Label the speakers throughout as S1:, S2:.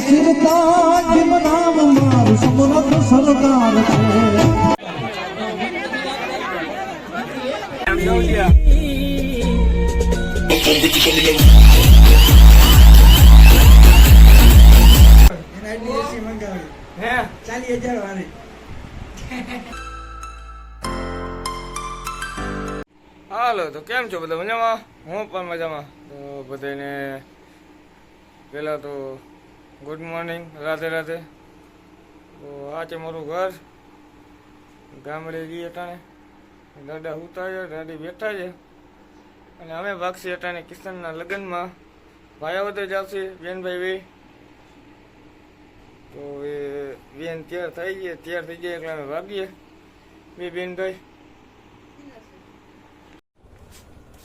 S1: શિરતાજ નામ મારું સમરથ સરકાર છે
S2: હાલો, તો કેમ છો બધા મજામાં? હું પણ મજામાં. તો બધાને પહેલાં તો ગુડ મોર્નિંગ રાધે રાધે. તો આ છે મારું ઘર ગામડે ગઈ અટાણે. દાદા ઉતા છે દાદી બેઠા છે. અને અમે ભાગશી અટાણે કિશનના લગ્નમાં. ભાયા વધે જાવશે બેનભાઈ બે. તો એ બેન તૈયાર થઈ ગઈ, તૈયાર થઈ જાય એટલે અમે ભાગીએ બે બેનભાઈ.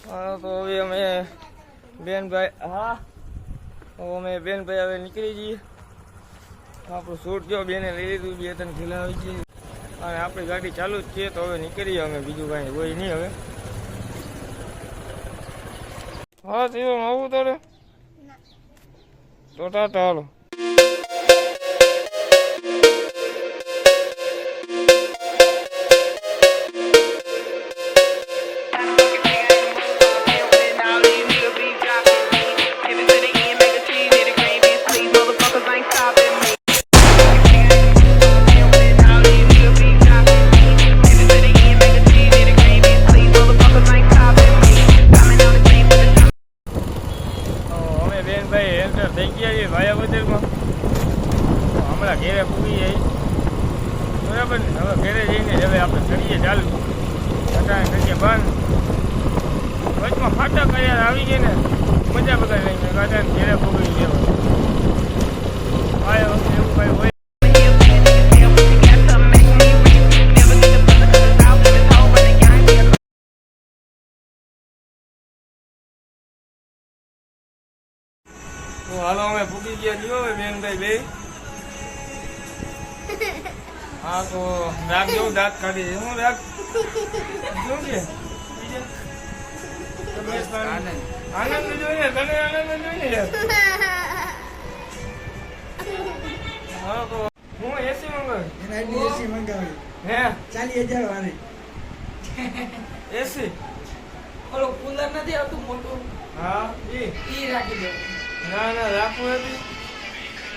S2: હા, તો હવે અમે બેનભાઈ, હા. અમે બેનભાઈ હવે નીકળી જઈએ. આપણું શૂટ જો બેને લઈ લીધું બે ત્રણ કિલો આવી છે અને આપણી ગાડી ચાલુ જ છે તો હવે નીકળીએ અમે. બીજું કાંઈ હોય નહીં હવે. હા શિવમ આવું તારે? તો ટાટા હાલો. કર્યા આવી ગઈ ને, મજા બગાડી લઈને ગાડાને ઘેરે પૂરી જેવો ભાઈ એવું કઈ હોય. હાલો, અમે ભૂકી ગયા જીવો હવે, બેનભાઈ બે. હા, તો રાગ જેવું દાંત કાઢી હું રાગ શું છે? આનંદ જોઈએ તને આનંદ જોઈએ હા એસી મંગાવી
S3: એસી મંગાવી
S2: હે
S3: ચાલી હજાર વાળી
S2: એસી
S4: ઓલો કુલર નથી આવતું મોટું
S2: હા ઈ
S4: ઈ રાખી દે
S2: ના ના રાખવું.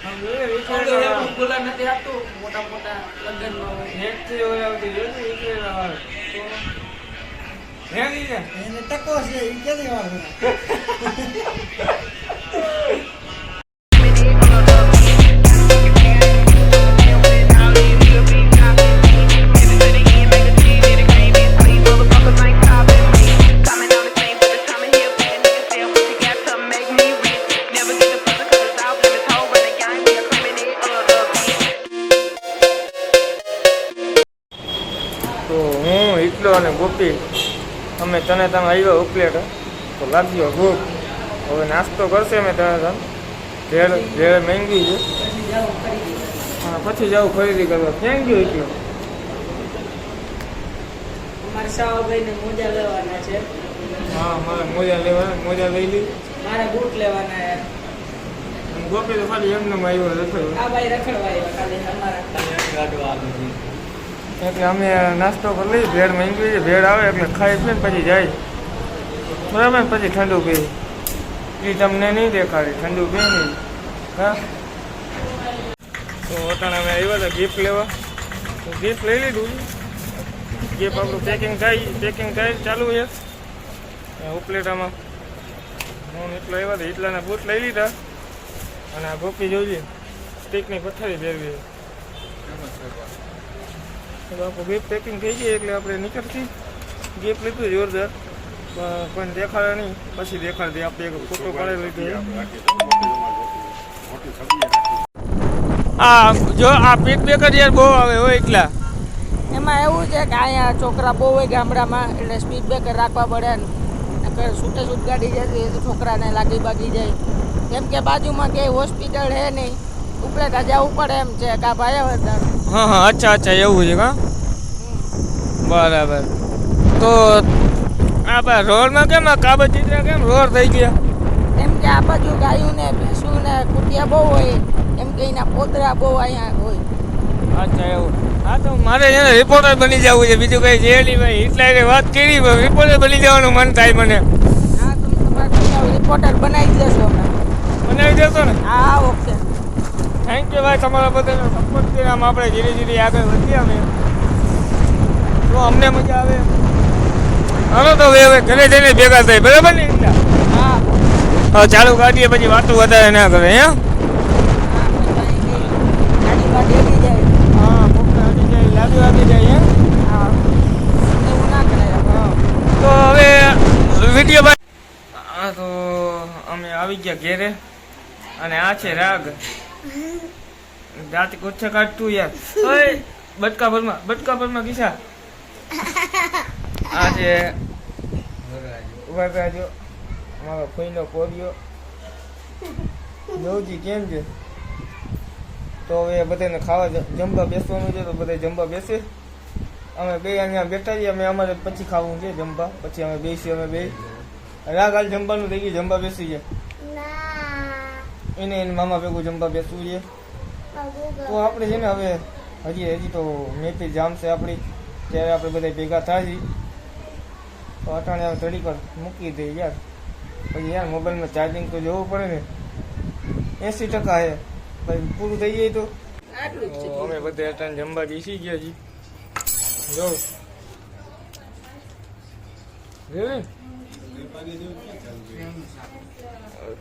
S4: એવું કુલર નથી આવતું મોટા મોટા લગ્નમાં
S2: હે દીધા
S3: એને ટકો છે એ કેદી વાર
S2: તને તમે આવ્યો ઉપલેટ. તો લાગ્યો ભૂખ હવે નાસ્તો કરશે મેં તને તમે ભેળ ભેળ મહેંગી છે.
S4: પછી જાઓ ખરીદી
S2: હા પછી જાઉં ખરીદી કરવા. થેન્ક ગયો એકલો
S4: હા સાવાભાઈને મોજા લેવાના છે.
S2: હા મારે મોજા લેવા મોજા લઈ લી.
S4: મારા બૂટ લેવાના
S2: ગોપી તો ખાલી એમને આવ્યો
S4: આ ભાઈ રખડવા આવ્યા ખાલી અમારા
S2: એટલે અમે નાસ્તો કરી લઈએ, ભેળ મહેંગી છે, ભેળ આવે એટલે ખાઈ પીને પછી જાય. બરાબર? પછી ઠંડુ પી એ તમને નહીં દેખાડી, ઠંડુ પી નહીં હા? તો અટાણે અમે આવ્યા હતા ગિફ્ટ લેવા. ગિફ્ટ લઈ લીધું. ગિફ્ટ આપણું પેકિંગ થાય પેકિંગ થાય ચાલુ છે. ઉપલેટામાં. હું એટલો આવ્યા હતા એટલાના બૂટ લઈ લીધા. અને આ ગોપી જોઈએ સ્ટીકની પથ્થરી ફેરવી તો આપણું પેકિંગ થઈ ગઈ એટલે આપણે નીકળતી ગેપ લીધું જોરદાર. પણ દેખાડે નહીં. પછી દેખાડતી આપણે એક ફોટો પાડી લીધો આ જો આ પીક બેકર યાર બહુ આવે હોય એટલા
S4: એમાં એવું છે કે અહીંયા છોકરા બહુ હોય ગામડામાં એટલે સ્પીડ બ્રેકર રાખવા પડે ને. નકર છૂટે છૂટ ગાડી જતી તો છોકરાને લાગી બાગી જાય. કેમ કે બાજુમાં કે હોસ્પિટલ હે નહીં. ઉપલેટા જવું પડે એમ છે. કા ભાઈ
S2: હા હા અચ્છા અચ્છા એવું છે કા? બરાબર. તો આ બા રોડમાં કેમ આ કાબત ચિત્ર કેમ રોડ થઈ ગયા?
S4: એમ કે આ બાજુ ગાયું ને ભેંસું ને કુટિયા બહુ હોય એમ કે એના પોતરા બહુ અહીંયા હોય.
S2: અચ્છા એવું. હા તો મારે છે ને રિપોર્ટર બની જવું છે. બીજું કઈ છે નહીં ભાઈ. એટલે એને વાત કરી રિપોર્ટર બની જવાનું મન થાય મને.
S4: હા તમે તમારે રિપોર્ટર બનાવી દેશો
S2: બનાવી દેશો ને?
S4: હા હા ઓકે.
S2: થેન્ક યુ ભાઈ તમારા બધાનો સપોર્ટ છે આમ આપણે ધીરે ધીરે આગળ વધીએ અમે. તો અમને મજા આવે. હાલો તો હવે હવે ઘરે જઈને ભેગા થાય બરાબર ને
S4: હા.
S2: ચાલુ કાઢીએ પછી વાતો વધારે ના કરે હે. તો હવે વીડિયો હા તો અમે આવી ગયા ઘેરે અને આ છે રાગ. દાંત કોછા કાઢતું યાર. ઓય, બટકા ભરમાં બટકા ભરમાં કિસા આ છે વરરાજો મારો ફઈનો કોરિયો. જોજી કેમ છે? તો હવે બધાને ખાવા જમવા બેસવાનું છે, તો બધા જમવા બેસે. અમે બે અહીંયા બેઠા છીએ, અમે અમારે પછી ખાવું છે જમવા. પછી અમે બેસીએ, અમે બે. રાગ હાલ જમવાનું થઈ ગયું, જમવા બેસી છે એને એને મામા ભેગું જમવા બેસવું છે. તો આપણે છે ને હવે હજી હજી તો મેથી જામશે આપણી. ત્યારે આપણે બધા ભેગા થાય છે. તો અટાણે હવે ઘડી પર મૂકી દઈએ યાર. પછી યાર મોબાઈલમાં ચાર્જિંગ તો જોવું પડે ને. એંસી ટકા છે પછી પૂરું થઈ જાય તો.
S4: આટલું જ છે.
S2: તો અમે બધા અટાણે જમવા બેસી ગયા જી. જો?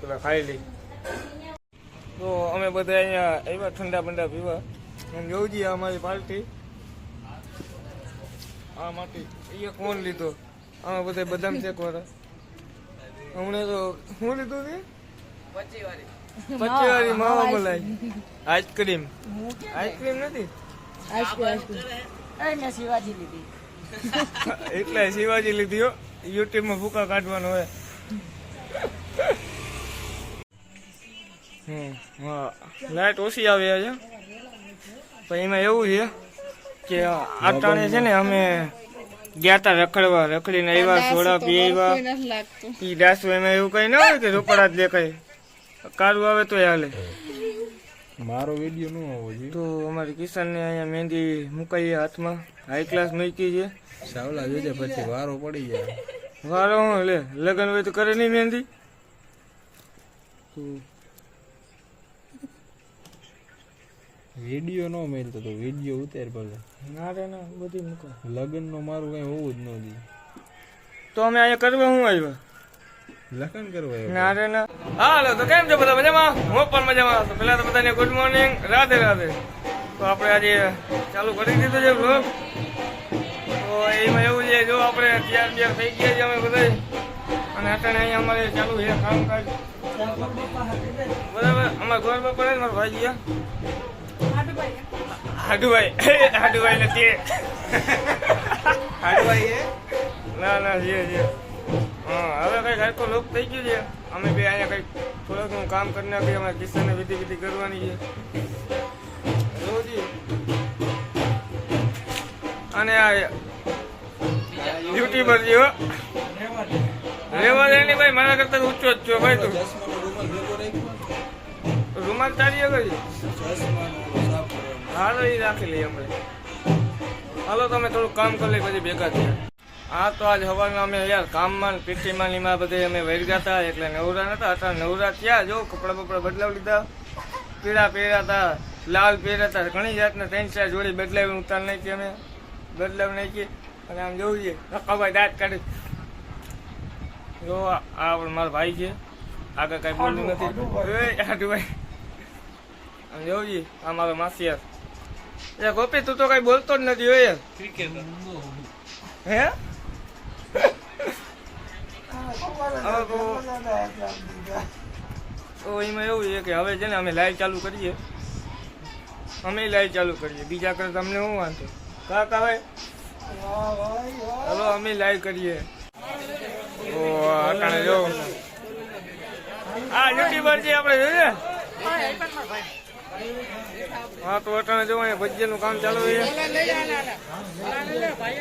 S2: પેલા ખાઈ લઈ. તો અમે બધા અહીંયા આવ્યા ઠંડા બંડા પીવા. હું જોઉજી અમારી પાર્ટી આ માટી એ કોણ લીધો? અમે બધા બદામ ચેક વાળા હમણાં તો શું લીધું છે પચી વાળી માવા મલાઈ. Ice cream. આઈસ્ક્રીમ નથી?
S4: આઈસ્ક્રીમ શિવાજી લીધી.
S2: એટલે શિવાજી લીધી યુટ્યુબમાં ભૂકા કાઢવાનો હોય. હમ હા લાઈટ ઓછી આવી છે પણ એમાં એવું છે કે આ ટાણે છે ને અમે ગયા તા રખડવા રખડીને આવ્યા સોડા પી આવ્યા પી દાસુ એમાં એવું કઈ ના હોય કે રોકડા જ દેખાય. કારું આવે તો હાલે.
S5: મારો વીડિયો ન હોવો જોઈએ.
S2: તો અમારી કિસાનને અહીંયા મહેંદી મુકાઈ હાથમાં. હાઈ ક્લાસ મૂકી છે.
S5: સાવલા જોજે પછી વારો પડી જાય.
S2: વારો હું લે? લગ્ન હોય તો કરે નહીં મહેંદી?
S5: વીડિયો નો મેલતો તો વીડિયો ઉતાર ભલે.
S2: ના રે ના બધી મૂકો.
S5: લગ્ન નો મારું કઈ હોવું જ ન જોઈએ.
S2: તો અમે અહીંયા કરવા હું આવ્યો?
S5: લગ્ન કરવા આવ્યો.
S2: ના રે ના હાલો તો કેમ છો બધા મજામાં? હું પણ મજામાં. તો પહેલા તો બધાને ગુડ મોર્નિંગ રાધે રાધે. તો આપણે આજે ચાલુ કરી દીધું છે બ્લોગ તો એમાં એવું છે જો આપણે તૈયાર બિયાર થઈ ગયા છે અમે બધા અને અત્યારે અહીંયા અમારે ચાલુ છે કામકાજ. બરાબર? અમારા ઘર ને મારા ભાઈ ગયા હાડુભાઈ હાડુભાઈ ના હા હવે કઈ લોક થઈ ગયું છે. અમે બે અહીંયા કંઈક થોડુંક હું કામ કરી નાખી અમારે કિસ્સાને વિધિ વિધિ કરવાની છે. અને આ યુટ્યુબર હો. રેવા દે નહીં ભાઈ મારા કરતા ઊંચો જ છો ભાઈ તું. રૂમાલ તારી હાલો એ રાખી લઈએ અમે. હાલો તમે થોડું કામ કરી લઈ પછી ભેગા થયા. હા તો આજ સવારમાં અમે યાર કામમાં પીઠીમાં પીટીમાં ને બધે અમે વહી ગયા હતા એટલે નવરા નતા અત્યારે નવરા થયા. જો કપડાં બપડા બદલાવી લીધા. પીળા પહેર્યા હતા લાલ પહેર્યા હતા. ઘણી જાતના ત્રણ ચાર જોડી બદલાવી ઉતાર નાખી અમે. બદલાવી નાખી. અને આમ જોવું છે રકાભાઈ દાંત કાઢી. જો આ પણ મારો ભાઈ છે. આગળ કાંઈ બોલવું નથી. એ ભાઈ આમ જોવું છે આ મારો માસિયાર એ ગોપી તું તો કઈ બોલતો જ નથી હોય હે? તો- એમાં એવું છે કે હવે છે ને અમે લાઈવ ચાલુ કરીએ. અમે લાઈવ ચાલુ કરીએ. બીજા કરતા તમને શું વાંધો? કાકા ભાઈ? હલો અમે લાઈવ કરીએ. ઓ અટાણે જો. હા યુટ્યુબર છે આપણે જોઈએ હા તો અટાણે જો અહીંયા ભજીયાનું કામ ચાલુ છે.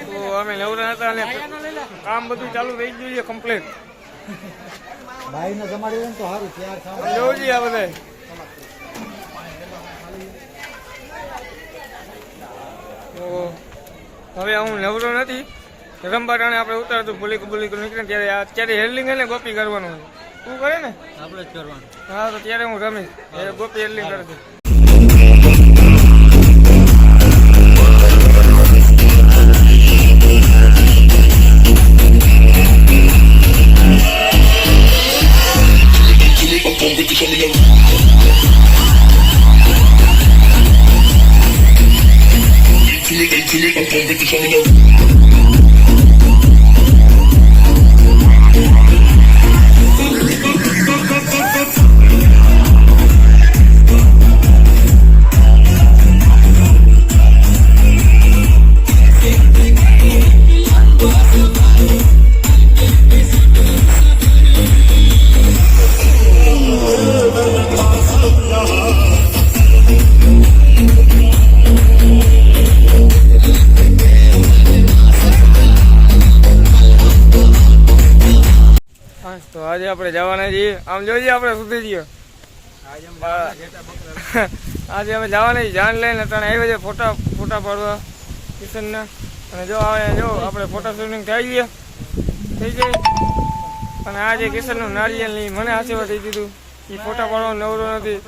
S2: તો અમે નવરા હતા અને કામ બધું ચાલુ થઈ ગયું છે કમ્પ્લીટ
S1: ભાઈને જમાડી તો સારું તૈયાર થવા
S2: જોજી આ બધા હવે હું નવરો નથી. રમવા આપણે ઉતારતું ભૂલી ભૂલી નીકળે ત્યારે અત્યારે હેલ્ડિંગ ને ગોપી કરવાનું. તું કરે ને?
S3: આપણે જ કરવાનું.
S2: હા તો ત્યારે હું રમીશ. ગોપી હેલ્ડિંગ કરતી ગોપી હેરલિંગ કરે છે હા છીએ જોઈએ આપણે સુધી જઈએ આજે અમે જવાની જાન લઈને ત્રણ આવ્યો છે ફોટા ફોટા પાડવા કિશનના. અને જો આવે જો આપણે ફોટા શૂટિંગ થઈ ગયા થઈ જાય અને આજે કિશનનું નારિયેલની મને આશીર્વાદ થઈ દીધું. એ ફોટા પાડવાનો નવરો નથી.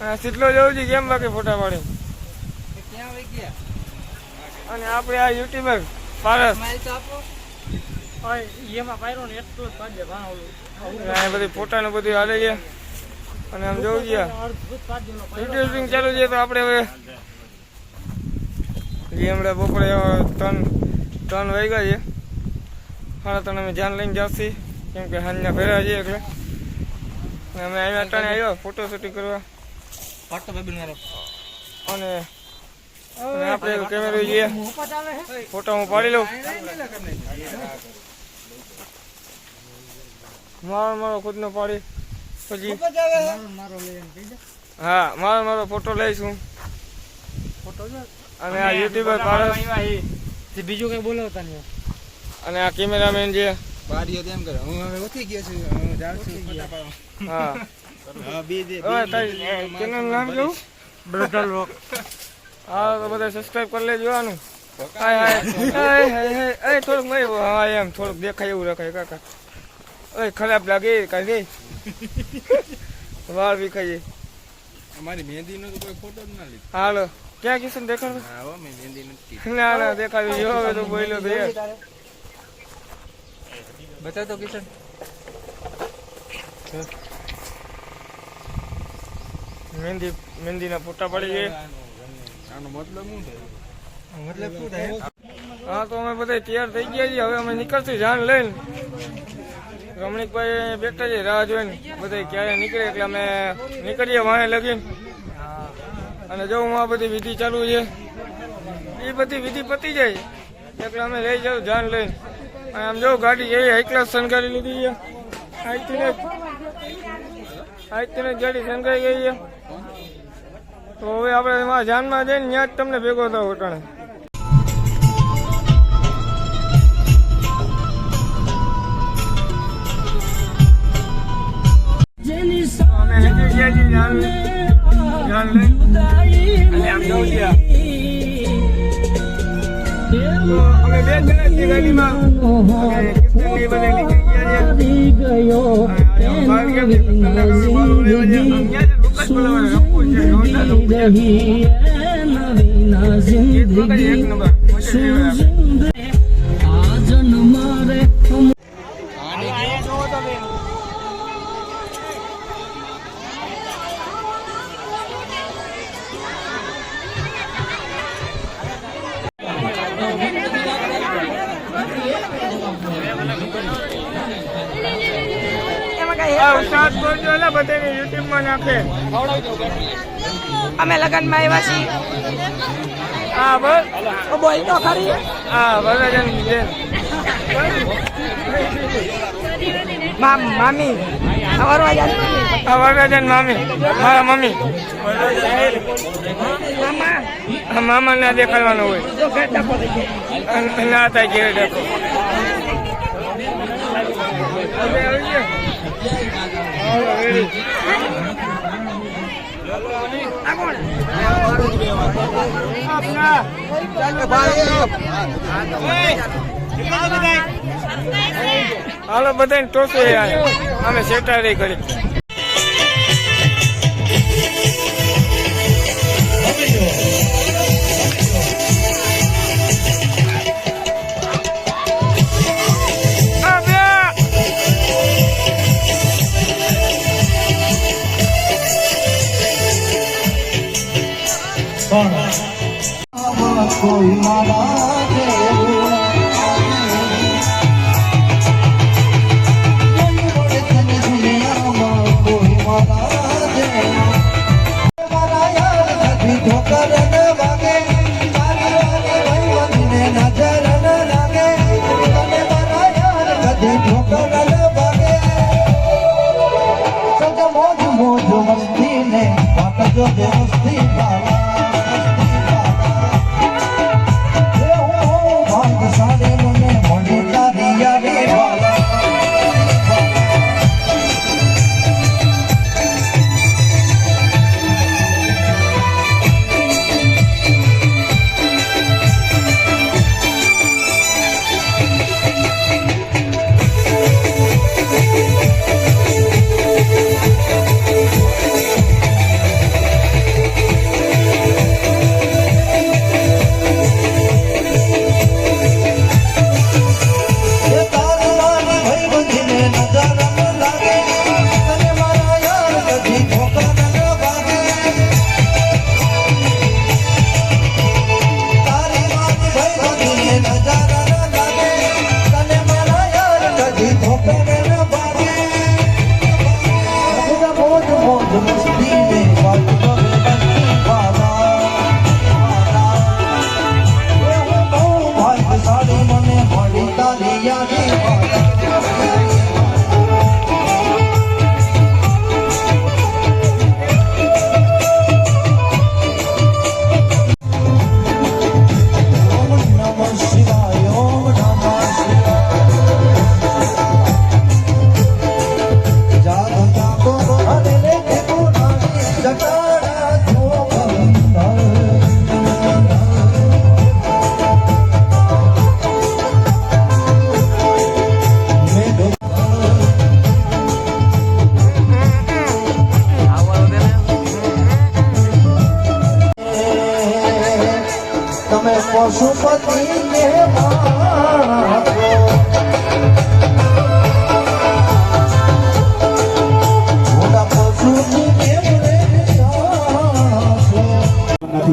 S2: અને સીટલો જવું છે કેમ બાકી ફોટા પાડે? અને આપણે આ યુટ્યુબર પારસ.
S3: એમાં પાયરો ને એટલું જ પાડજે ભાણ
S2: આ બધી ને બધું હાલે છે. અને આમ જોવું
S3: અડધું
S2: વીડિયો ચાલુ છે તો આપણે હવે જે હમણાં બપોરે ત્રણ ત્રણ વાગ્યા છે. સાડા ત્રણ અમે જાન લઈને જશી કેમ કે સાંજના ફેર્યા છે એટલે. અમે અહીંયા ત્રણે આવ્યા ફોટો શૂટિંગ કરવા. અને આપણે કેમેરો જોઈએ. ફોટો હું પાડી લઉં. મારો મારો ખુદનો પાડી પછી હા. મારો મારો ફોટો લઈશું.
S3: ફોટો
S2: અને આ યુટ્યુબર પારસ
S3: બીજું કઈ બોલાવતા નહીં
S2: અને આ કેમેરામેન જે
S5: બારીઓ તેમ કરે. હું હવે ઉઠી ગયો છું. હું જાઉં છું. ફોટા પાડવા.
S2: હા.
S5: હા બે દે
S2: ચેનલ નામ કેવું
S3: બ્રધર લોક
S2: હા તો બધા સબસ્ક્રાઇબ કરી લેજો આનું. હાય હાય. હાય હાય હાય. થોડુંક મય હા એમ થોડુંક દેખાય એવું રખાય કાકા. અય ખરાબ લાગે કાંઈ વાળ વિખાય
S5: અમારી મહેંદી નો તો કોઈ ફોટો જ ના લીધો.
S2: હાલો ક્યાં કિશન દેખાડો?
S5: હા હો, મહેંદી નથી
S2: ના ના દેખાડી જો હવે તો બોલ્યો તો
S3: બતા તો કિશન.
S2: મહેંદી મહેંદીના ફોટા પડી ગયા
S5: આનો મતલબ શું થાય
S3: મતલબ શું થાય?
S2: હા તો અમે બધા તૈયાર થઈ ગયા છીએ. હવે અમે નીકળશું જાન લઈને. રમણીકભાઈ બેઠા છે, રાહ જોઈને બધા ક્યારે નીકળે એટલે અમે નીકળીએ વાહે લગી અને જો હું આ બધી વિધિ ચાલુ છે, એ બધી વિધિ પતી જાય. એટલે અમે લઈ જાઉં જાન લઈને. આમ જો ગાડી એવી હાઈ ક્લાસ શણગારી લીધી છે. આજથી ગાડી શણગાઈ ગઈ તો હવે આપણે એમાં જાનમાં જઈને ત્યાં જ તમને ભેગો થાવ ઓટાણે અમે હેઠી ગયા લઈ- અને આમ જવું છે અમે બે જણા છીએ ગાડીમાં. અને કિશનની બધા છે. અને આ બધાને નાખે.
S4: અમે લગ્નમાં આવ્યા છીએ.
S2: હા બસ
S4: બોલ તો ખરી.
S2: હા વરરાજન
S4: મામ
S2: વરરાજન મામી. મારા મમ્મી.
S4: મામા.
S2: ના દેખાડવાનું હોય. ના થાય ઘેરે દેખો? હાલો, બધા ટોસો અમે સેટારી કરી.
S1: આમાં કોઈ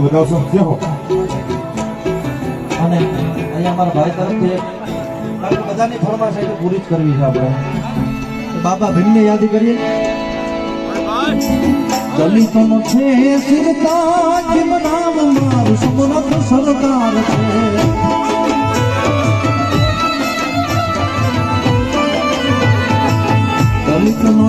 S6: વધાવશો હો
S1: અને અહીંયા અમારા ભાઈ તરફથી એક બધાની ફરમાશ એટલે પૂરી જ કરવી છે આપણે. બાબા ભીમને યાદ કરીએ. દલિતોનો છે, સિરતાજ નામ મારું સમરથ સરકાર છે. દલિતોનો છે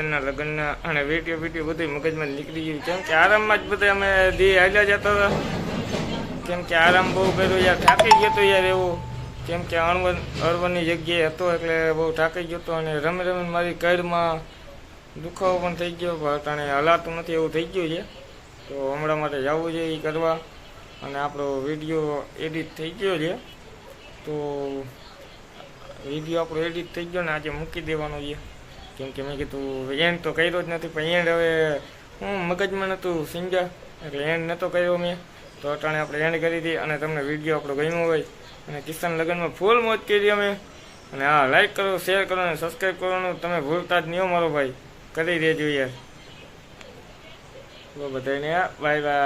S2: ગયા લગ્નના અને વીડિયો વીડિયો બધું મગજમાં નીકળી ગયું. કેમ કે આરામમાં જ બધા અમે દી હાલ્યા જતા હતા. કેમ કે આરામ બહુ કર્યો યાર. થાકી ગયો તો યાર એવું. કેમ કે અણવન અરવનની જગ્યાએ હતો એટલે બહુ થાકી ગયો હતો અને રમી રમે મારી કઈડમાં દુખાવો પણ થઈ ગયો. પણ હલાતું નથી એવું થઈ ગયું છે. તો હમણાં માટે જવું છે એ કરવા. અને આપણો વીડિયો એડિટ થઈ ગયો છે. તો વીડિયો આપણો એડિટ થઈ ગયો ને આજે મૂકી દેવાનો છે. કેમ કે મેં કીધું એન્ડ તો કર્યો જ નથી, પણ એન્ડ હવે હું મગજમાં નહોતું સમજ્યા એટલે એન્ડ નહોતો કર્યો મેં. તો અટાણે આપણે એન્ડ કરી હતી અને તમને વીડિયો આપણો ગમ્યો હોય. અને કિશન લગ્નમાં ફૂલ મોજ કરી અમે. અને હા લાઈક કરો શેર કરો અને સબસ્ક્રાઈબ કરવાનું તમે ભૂલતા જ નહીં મારો ભાઈ. કરી દેજો યાર. બધાને બાય બાય